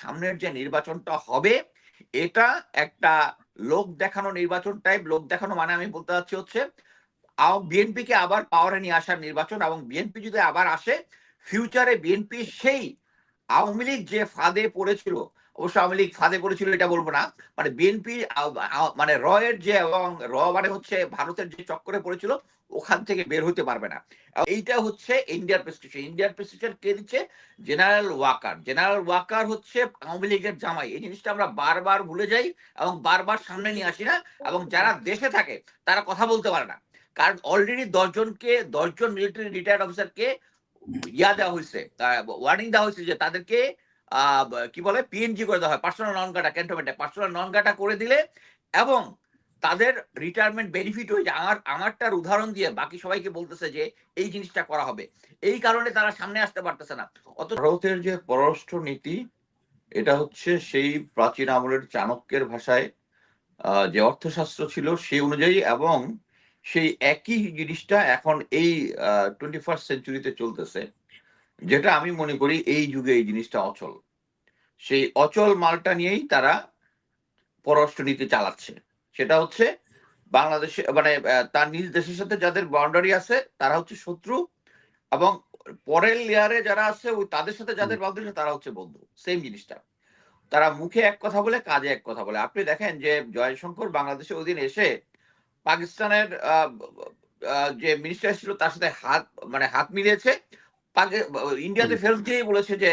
সামনের যে নির্বাচনটা হবে, এটা একটা লোক দেখানো নির্বাচন টাইপ লোক দেখানো মানে আমি বলতে চাচ্ছি হচ্ছে বিএনপি কে আবার পাওয়ারে নিয়ে আসার নির্বাচন এবং বিএনপি যদি আবার আসে ফিউচারে বিএনপি সেই আওয়ামী লীগ যে ফাঁদে পড়েছিল অবশ্য আওয়ামী লীগ ফাঁদে পড়েছিল, এটা বলব না। মানে বিএনপি মানে র এর যে এবং র মানে হচ্ছে ভারতের যে চক্করে পড়েছিল, ওখান থেকে বের হতে পারবে না। এইটা হচ্ছে ইন্ডিয়ার প্রেসক্রিপশন ইন্ডিয়ার প্রেসক্রিপশন কে দিচ্ছে জেনারেল ওয়াকার জেনারেল ওয়াকার হচ্ছে আওয়ামী লীগের জামাই। এই জিনিসটা আমরা বারবার ভুলে যাই এবং বারবার সামনে নিয়ে আসি না, এবং যারা দেশে থাকে, তারা কথা বলতে পারে না। কারণ অলরেডি দশজনকে দশজন মিলিটারি রিটায়ার্ড অফিসারকে ইয়া দেওয়া হয়েছে ওয়ার্নিং দেওয়া হয়েছে যে তাদেরকে কি বলে পিএনজি করে দেওয়া হয়। পার্সোনাল নন গাটা ক্যান্টনমেন্টে পার্সোনাল নন গাটা করে দিলে এবং তাদের রিটায়ারমেন্ট বেনিফিট হয়ে আমার, আমারটার উদাহরণ দিয়ে বাকি সবাইকে বলতেছে যে এই জিনিসটা করা হবে। এই কারণে তারা সামনে আসতে পারতেছে না। অত ভারতের যে পররাষ্ট্র নীতি, এটা হচ্ছে সেই প্রাচীন আমলের চাণক্যের ভাষায় যে অর্থশাস্ত্র ছিল সেই অনুযায়ী এবং সেই একই জিনিসটা এখন এই টোয়েন্টি ফার্স্ট সেঞ্চুরিতে চলতেছে। যেটা আমি মনে করি এই যুগে এই জিনিসটা অচল। সেই অচল মালটা নিয়েই তারা পররাষ্ট্র নীতি চালাচ্ছে। সেটা হচ্ছে বাংলাদেশে মানে তার নিজ দেশের সাথে যাদের বাউন্ডারি আছে তারা হচ্ছে শত্রু এবং পরের লেয়ারে যারা আছে ওই তাদের সাথে যাদের বাউন্ডারি তারা হচ্ছে বন্ধু। সেম জিনিসটা। তারা মুখে এক কথা বলে কাজে এক কথা বলে। আপনি দেখেন যে জয়শঙ্কর বাংলাদেশে ওই দিন এসে পাকিস্তানের যে মিনিস্টার ছিল তার সাথে হাত মানে হাত মিলিয়েছে। ইন্ডিয়াতে ফেরত দিয়েই বলেছে যে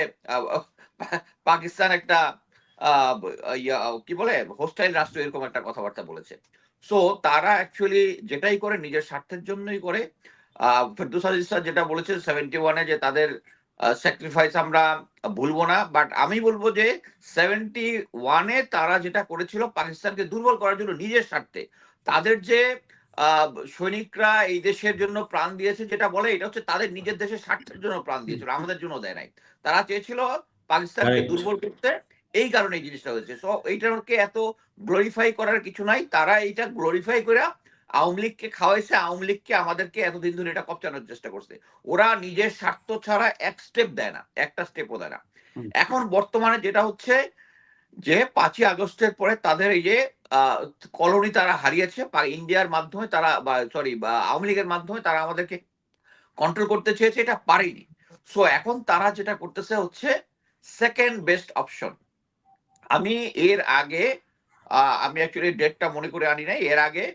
পাকিস্তান একটা কি বলে হোস্টাইল রাষ্ট্র এরকম একটা কথাবার্তা বলেছে। সো তারা অ্যাকচুয়ালি যেটাই করে নিজের স্বার্থের জন্যই করে। ফেরদুস আজিজ যেটা বলেছে সেভেন্টি ওয়ানে যে তাদের স্যাক্রিফাইস আমরা ভুলবো না। বাট আমি বলব যে সেভেন্টি ওয়ানে তারা যেটা করেছিল পাকিস্তানকে দুর্বল করার জন্য নিজের স্বার্থে তাদের যে সৈনিকরা এই দেশের জন্য প্রাণ দিয়েছে যেটা বলে এটা হচ্ছে তাদের নিজের দেশের স্বার্থের জন্য প্রাণ দিয়েছিল আমাদের জন্য দেয় নাই। তারা চেয়েছিল পাকিস্তানকে দুর্বল করতে এই কারণে এই জিনিসটা হয়েছে। সো এইটাকে এত গ্লোরিফাই করার কিছু নাই তারা এইটা গ্লোরিফাই করে আওয়ামী লীগকে খাওয়াইছে আওয়ামী লীগকে আমাদেরকে এতদিন ধরে এটা কপচানোর চেষ্টা করছে। ওরা নিজের স্বার্থ ছাড়া এক স্টেপ দেয় না একটা স্টেপও দেয় না। এখন বর্তমানে যেটা হচ্ছে যে পাঁচই আগস্টের পরে তাদের এই যে কলোনি তারা হারিয়েছে বা ইন্ডিয়ার মাধ্যমে তারা বা সরি আওয়ামী লীগের মাধ্যমে তারা আমাদেরকে কন্ট্রোল করতে চেয়েছে, এটা পারেনি। সো এখন তারা যেটা করতেছে হচ্ছে সেকেন্ড বেস্ট অপশন আমি এর আগে আমি অ্যাকচুয়ালি ডেটটা মনে করে আনি নাই, এর আগে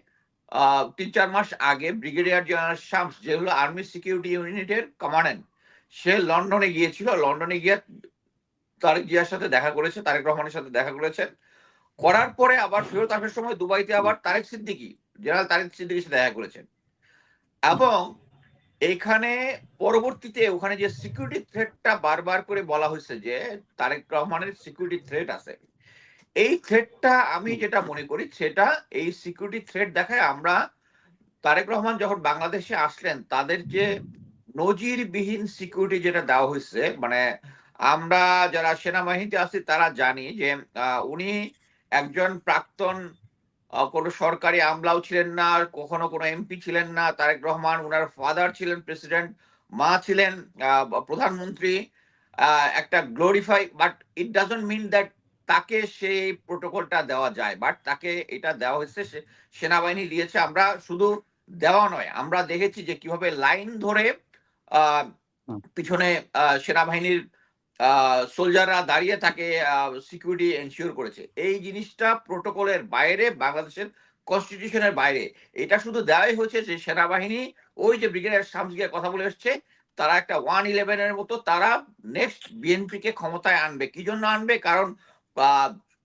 তিন চার মাস আগে ব্রিগেডিয়ার জেনারেল শামস যে হলো আর্মি সিকিউরিটি ইউনিটের কমান্ডেন্ট সে লন্ডনে গিয়েছিল। লন্ডনে গিয়ে তারেক জিয়ার সাথে দেখা করেছে, তারেক রহমানের সাথে দেখা করেছেন করার পরে আবার ফেরত আসার সময় দুবাইতে আবার তারেক সিদ্দিকি, জেনারেল তারেক সিদ্দিকির সাথে দেখা করেছেন। এবং এখানে পরবর্তীতে ওখানে যে সিকিউরিটি থ্রেটটা বারবার করে বলা হয়েছে যে তারেক রহমানের সিকিউরিটি থ্রেট আছে, এই থ্রেটটা আমি যেটা মনে করি সেটা এই সিকিউরিটি থ্রেট দেখায় আমরা তারেক রহমান যখন বাংলাদেশে আসলেন, তাদের যে নজিরবিহীন সিকিউরিটি যেটা দেওয়া হয়েছে মানে আমরা যারা সেনাবাহিনীতে আছি তারা জানি যে উনি একজন প্রাক্তন কোনো সরকারি আমলাও ছিলেন না কখনো কোনো এমপি ছিলেন না তারেক রহমান ওনার ফাদার ছিলেন প্রেসিডেন্ট মা ছিলেন প্রধানমন্ত্রী একটা glorify but it doesn't mean that তাকে সেই প্রোটোকলটা দেওয়া যায় বাট তাকে এটা দেওয়া হয়েছে সেনাবাহিনী দিয়েছে আমরা শুধু দেওয়া নয় আমরা দেখেছি যে কীভাবে লাইন ধরে পিছনে সেনাবাহিনীর সোলজাররা দাঁড়িয়ে থাকে সিকিউরিটি এনশিওর করেছে। এই জিনিসটা প্রোটোকলের বাইরে, বাংলাদেশের কনস্টিটিউশনের বাইরে। এটা শুধু দেওয়াই হয়েছে যে সেনাবাহিনী, ওই যে ব্রিগেডিয়ার শামসিয়া কথা বলে এসছে, তারা একটা ওয়ান ইলেভেনের মতো, তারা নেক্সট বিএনপিকে ক্ষমতায় আনবে। কি জন্য আনবে? কারণ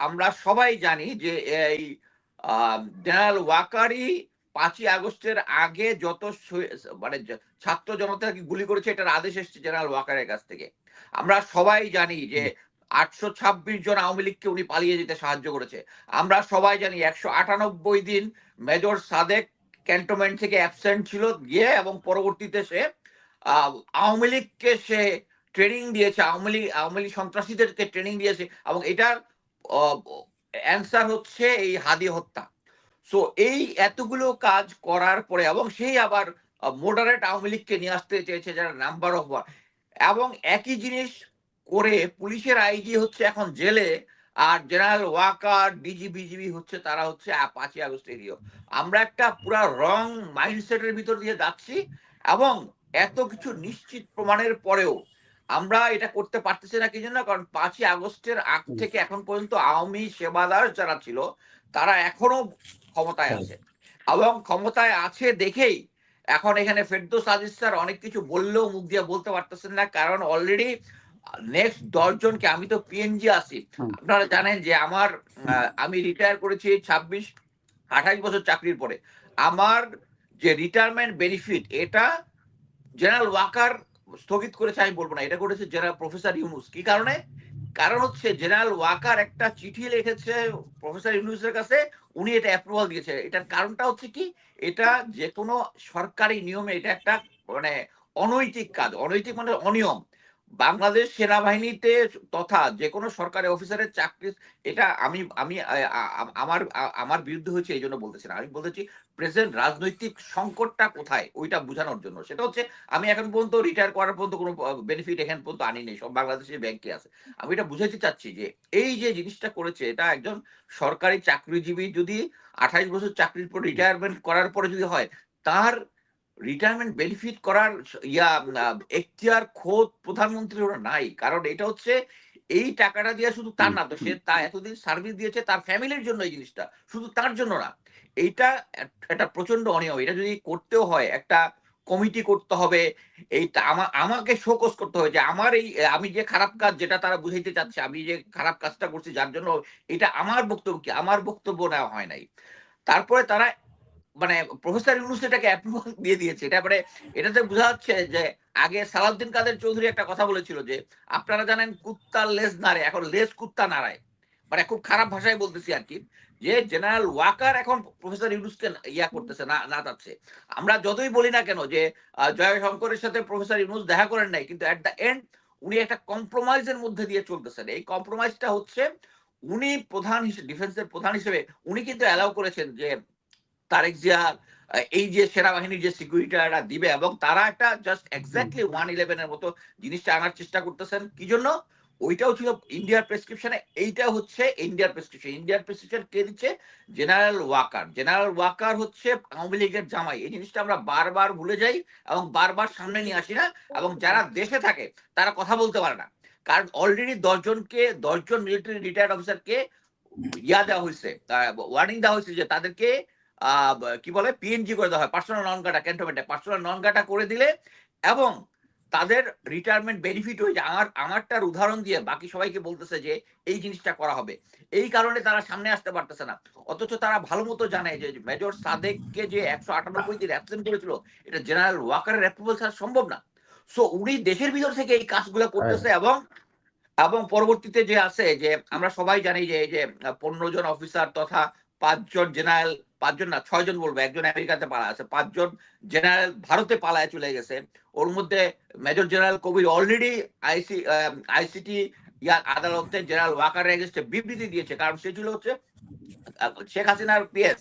আমরা সবাই জানি যে এই জেনারেল ওয়াকারি পাঁচই আগস্টের আগে যত মানে ছাত্র জনতাকে গুলি করেছে, এটার আদেশ এসছে জেনারেল ওয়াকারের কাছ থেকে। আমরা সবাই জানি যে আটশো ছাব্বিশ জন আওয়ামী লীগকে উনি পালিয়ে যেতে সাহায্য করেছে। আমরা সবাই জানি একশো আটানব্বই দিন মেজর সাদেক ক্যান্টনমেন্ট থেকে অ্যাবসেন্ট ছিল গিয়ে এবং পরবর্তীতে সে আওয়ামী লীগকে সে ট্রেনিং দিয়েছে আওয়ামী লীগ আওয়ামী লীগ সন্ত্রাসীদেরকে ট্রেনিং দিয়েছে এবং এটার অ্যান্সার হচ্ছে এই হাদি হত্যা। সো এই এতগুলো কাজ করার পরে এবং সেই আবার মোডারেট আওয়ামী লীগকে নিয়ে আসতে চেয়েছে যারা নাম্বার অফ ওয়ান এবং একই জিনিস করে পুলিশের আইজি হচ্ছে এখন জেলে আর জেনারেল ওয়াকার ডিজি বিজিবি হচ্ছে তারা হচ্ছে পাঁচই আগস্ট এরিও। আমরা একটা পুরা রং মাইন্ডসেটের ভিতর দিয়ে যাচ্ছি এবং এত কিছু নিশ্চিত প্রমাণের পরেও আমরা এটা করতে পারতেছি না কি জন্য? কারণ পাঁচই আগস্টের আগ থেকে এখন পর্যন্ত আওয়ামী সেবাদার যারা ছিল তারা এখনও ক্ষমতায় হ্যাঁ। আছে। এবং ক্ষমতায় আছে দেখেই এখন এখানে ফেরদৌস আজিজ স্যার অনেক কিছু বললেও মুখ দিয়ে বলতে পারতেছেন না কারণ অলরেডি নেক্সট দশজনকে আমি তো পিএনজি আছি। আপনারা জানেন যে আমার আমি রিটায়ার করেছি ছাব্বিশ আঠাশ বছর চাকরির পরে। আমার যে রিটায়ারমেন্ট বেনিফিট এটা জেনারেল ওয়াকার স্থগিত করেছে আমি বলব না এটা করেছে জেনারেল প্রফেসর ইউনুস। কি কারণে? কারণ হচ্ছে জেনারেল ওয়াকার একটা চিঠি লিখেছে প্রফেসর ইউনুসের কাছে, উনি এটা অ্যাপ্রুভাল দিয়েছে। এটার কারণটা হচ্ছে কি, এটা যে কোনো সরকারি নিয়মে এটা একটা মানে অনৈতিক কাজ, অনৈতিক মানে অনিয়ম। বাংলাদেশ সেনাবাহিনীতে তথা যে কোনো সরকারি অফিসারের চাকরি, এটা আমি আমি আমার আমার বিরুদ্ধে হচ্ছে এই জন্য বলতেছি না। আমি বলতেছি প্রেজেন্ট রাজনৈতিক সংকটটা কোথায়, ওইটা বোঝানোর জন্য। সেটা হচ্ছে, আমি এখন পর্যন্ত রিটায়ার করার পর্যন্ত কোনো বেনিফিট এখন পর্যন্ত আনি নেই, সব বাংলাদেশের ব্যাংকে আছে। আমি এটা বুঝাতে চাচ্ছি যে, এই যে জিনিসটা করেছে, এটা একজন সরকারি চাকরিজীবী যদি আঠাইশ বছর চাকরির পর রিটায়ারমেন্ট করার পরে যদি হয়, তার রিটায়ারমেন্ট বেনিফিট করার ইয়া এখতিয়ার খোদ প্রধানমন্ত্রীর ওরা নাই। কারণ এটা হচ্ছে এই টাকাটা দিয়ে শুধু তার না তো সে তা এতদিন সার্ভিস দিয়েছে তার ফ্যামিলির জন্য এই জিনিসটা শুধু তার জন্য না। এইটা এক- একটা প্রচণ্ড অনিয়ম। এটা যদি করতেও হয় একটা কমিটি করতে হবে এইটা আমা- আমাকে শোকস করতে হবে যে আমার এই আমি যে খারাপ কাজ যেটা তারা বুঝাইতে চাচ্ছে আমি যে খারাপ কাজটা করছি যার জন্য এটা আমার বক্তব্য কি? আমার বক্তব্য নেওয়া হয় নাই। তারপরে তারা মানে প্রফেসর ইউনুস এটাকে অ্যাপ্রুভাল দিয়ে দিয়েছে। এটা মানে এটাতে বোঝা যাচ্ছে যে আগে সালাউদ্দিন কাদের চৌধুরী একটা কথা বলেছিল যে, আপনারা জানেন কুত্তার লেজ নাড়ে, এখন লেজ কুত্তা নাড়ায়। মানে খুব খারাপ ভাষায় বলতেছি আর কি, যে জেনারেল ওয়াকার এখন প্রফেসর ইউনুসকে ইয়া করতেছে, না না চাচ্ছে আমরা যতই বলি না কেন যে জয়শঙ্করের সাথে প্রফেসর ইউনুস দেখা করেন নাই, কিন্তু অ্যাট দ্য এন্ড উনি একটা কম্প্রোমাইজের মধ্যে দিয়ে চলতেছেন। এই কম্প্রোমাইজটা হচ্ছে উনি প্রধান হিসেবে ডিফেন্সের প্রধান হিসেবে উনি কিন্তু অ্যালাউ করেছেন যে তারেক জিয়া এই যে সেনাবাহিনীর যে সিকিউরিটিটা দিবে এবং তারা একটা জাস্ট এক্স্যাক্টলি ওয়ান ইলেভেন এর মতো জিনিসটা আনার চেষ্টা করতেছেন। কি জন্য? ওইটাও ছিল ইন্ডিয়ার প্রেসক্রিপশনে এইটা হচ্ছে ইন্ডিয়ার প্রেসক্রিপশন ইন্ডিয়ার প্রেসক্রিপশন কে দিচ্ছে? জেনারেল ওয়াকার জেনারেল ওয়াকার হচ্ছে আওয়ামী লীগের জামাই। এই জিনিসটা আমরা বারবার ভুলে যাই এবং বারবার সামনে নিয়ে আসি না। এবং যারা দেশে থাকে তারা কথা বলতে পারে না। কারণ অলরেডি দশজনকে দশজন মিলিটারি রিটায়ার্ড অফিসারকে ইয়া দেওয়া হয়েছে ওয়ার্নিং দেওয়া হয়েছে যে তাদেরকে কি বলে পিএনজি করে দেওয়া হয় পার্সোনাল নন কাটা ক্যান্টনমেন্টে পার্সোনাল নন কাটা করে দিলে এবং তাদের রিটায়ারমেন্ট বেনিফিট হয়ে যায়। আমার আমারটার উদাহরণ দিয়ে বাকি সবাইকে বলতেছে যে এই জিনিসটা করা হবে। এই কারণে তারা সামনে আসতে পারতেছে না। অথচ তারা ভালো মতো জানে যে মেজর সাদেককে যে একশো আটানব্বই দিন অ্যাবসেন্ট করেছিল এটা জেনারেল ওয়াকারের অ্যাপ্রুভাল ছাড়া সম্ভব না। সো উনি দেশের ভিতর থেকে এই কাজগুলো করতেছে এবং এবং পরবর্তীতে যে আছে যে আমরা সবাই জানি যে এই যে পনেরো জন অফিসার তথা পাঁচজন জেনারেল পাঁচজন না ছয়জন বলব একজন আমেরিকাতে পালা আছে পাঁচজন জেনারেল ভারতে পালায় চলে গেছে। ওর মধ্যে major general Kabir already IC ICT ইয়ার আদালতে জেনারেল ওয়াকার এগেস্টে বিবৃতি দিয়েছে কারণ সে ছিল হচ্ছে শেখ হাসিনার পিএস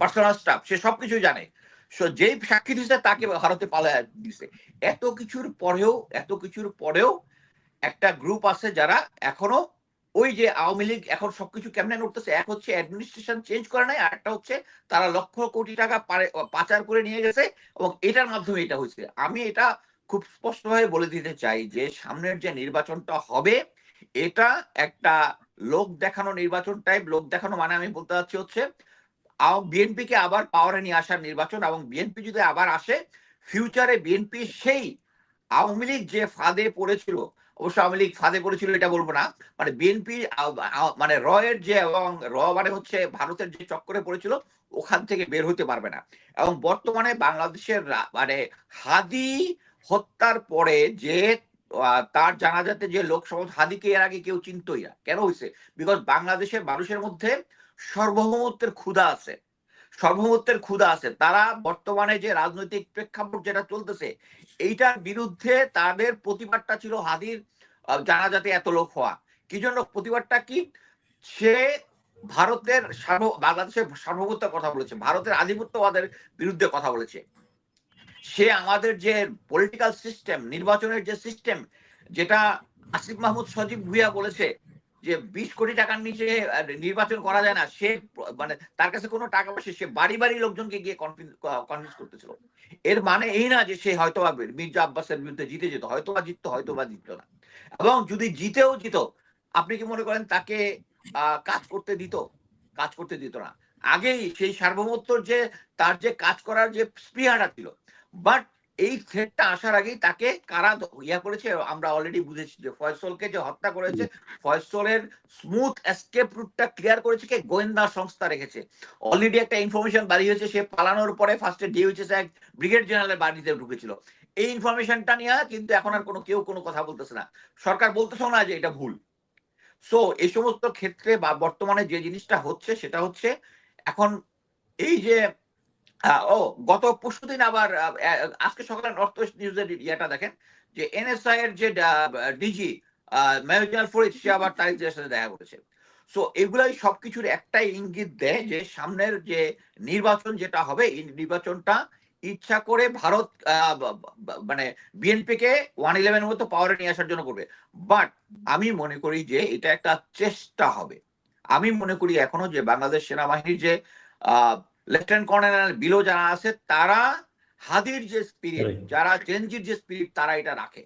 পার্সোনাল স্টাফ সে সবকিছু জানে। So, যেই সাক্ষী দিচ্ছে তাকে ভারতে পালায় দিছে এত কিছুর পরেও এত কিছুর পরেও একটা গ্রুপ আছে যারা এখনও ওই যে আওয়ামী লীগ এখন সবকিছু কেমনে করতেছে এক হচ্ছে অ্যাডমিনিস্ট্রেশন চেঞ্জ করে নাই আর একটা হচ্ছে তারা লক্ষ কোটি টাকা পাচার করে নিয়ে গেছে এবং এটার মাধ্যমে এটা হয়েছে। আমি এটা খুব স্পষ্টভাবে বলে দিতে চাই যে সামনের যে নির্বাচনটা হবে, এটা একটা লোক দেখানো নির্বাচন টাইপ লোক দেখানো মানে আমি বলতে চাচ্ছি হচ্ছে বিএনপি কে আবার পাওয়ারে নিয়ে আসার নির্বাচন এবং বিএনপি যদি আবার আসে ফিউচারে বিএনপি সেই আওয়ামী লীগ যে ফাঁদে পড়েছিল অবশ্য আওয়ামী লীগ ফাঁদে পড়েছিল, এটা বলব না। মানে বিএনপি মানে রয়ের যে এবং র মানে হচ্ছে ভারতের যে চক্করে পড়েছিল, ওখান থেকে বের হতে পারবে না। এবং বর্তমানে বাংলাদেশের মানে হাদি হত্যার পরে যে তার জানাজাতে যে লোক সমাজ হাদিকে এর আগে কেউ চিনতই না। কেন হয়েছে বিকজ বাংলাদেশের মানুষের মধ্যে সার্বভৌমত্বের ক্ষুধা আছে। সার্বভৌমত্বের ক্ষুধা আছে। তারা বর্তমানে যে রাজনৈতিক প্রেক্ষাপট যেটা চলতেছে, এইটার বিরুদ্ধে তাদের প্রতিবাদটা ছিল হাদির জানাজাতে এত লোক হওয়া। কি জন্য প্রতিবাদটা কি? সে ভারতের বাংলাদেশের সার্বভৌমত্বের কথা বলেছে, ভারতের আধিপত্যবাদের বিরুদ্ধে কথা বলেছে। সে আমাদের যে পলিটিক্যাল সিস্টেম নির্বাচনের যে সিস্টেম যেটা আসিফ মাহমুদ সজীব ভুইয়া বলেছে যে বিশ কোটি টাকার নিচে নির্বাচন করা যায় না, সে মানে তার কাছে কোনো টাকা পয়সা, সে বাড়ি বাড়ি লোকজনকে গিয়ে কনভিন্স করতেছিল। এর মানে এই না যে সে হয়তো বা মির্জা আব্বাসের বিরুদ্ধে জিতে যেত হয়তো বা জিততো হয়তো বা জিততো না। এবং যদি জিতেও জিত, আপনি কি মনে করেন তাকে কাজ করতে দিত? কাজ করতে দিত না। আগেই সেই সার্বভৌমত্বর যে, তার যে কাজ করার যে স্পৃহাটা ছিল। বাট এই থ্রেটটা আসার আগেই তাকে কারা ইয়া করেছে, আমরা অলরেডি বুঝেছি যে ফয়সলকে যে হত্যা করেছে, ফয়সলের স্মুথ এসকেপ রুটটা ক্লিয়ার করেছে কে? গোয়েন্দা সংস্থা রেখেছে। অলরেডি একটা ইনফরমেশন বাড়ি হয়েছে, সে পালানোর পরে ফার্স্টে ডিউচেস এক ব্রিগেড জেনারেলের বাড়িতে ঢুকেছিল। এই ইনফরমেশনটা নিয়ে কিন্তু এখন আর কোনো, কেউ কোনো কথা বলতেছে না। সরকার বলতেছেও না যে এটা ভুল। সো এই সমস্ত ক্ষেত্রে বা বর্তমানে যে জিনিসটা হচ্ছে, সেটা হচ্ছে এখন এই যে ও গত পরশুদিন আবার আহ, আহ, আজকে সকালে নর্থ ওয়েস্ট নিউজের ইয়েটা দেখেন যে এনএসআই এর যে ডিজি মেজর ফরিদ সে আবার তারিখদের সাথে দেখা করেছে। সো এগুলাই সবকিছুর একটাই ইঙ্গিত দেয় যে সামনের যে নির্বাচন যেটা হবে এই নির্বাচনটা ইচ্ছা করে ভারত আহ, মানে বিএনপি কে ওয়ান ইলেভেন মতো পাওয়ারে নিয়ে আসার জন্য করবে। বাট আমি মনে করি যে এটা একটা চেষ্টা হবে। আমি মনে করি এখনও যে বাংলাদেশ সেনাবাহিনীর যে লেফটেন্যান্ট কর্নেল বিলো যারা আছে তারা হাদির যে স্পিরিট যারা চেঞ্জির যে স্পিরিট তারা এটা রাখে।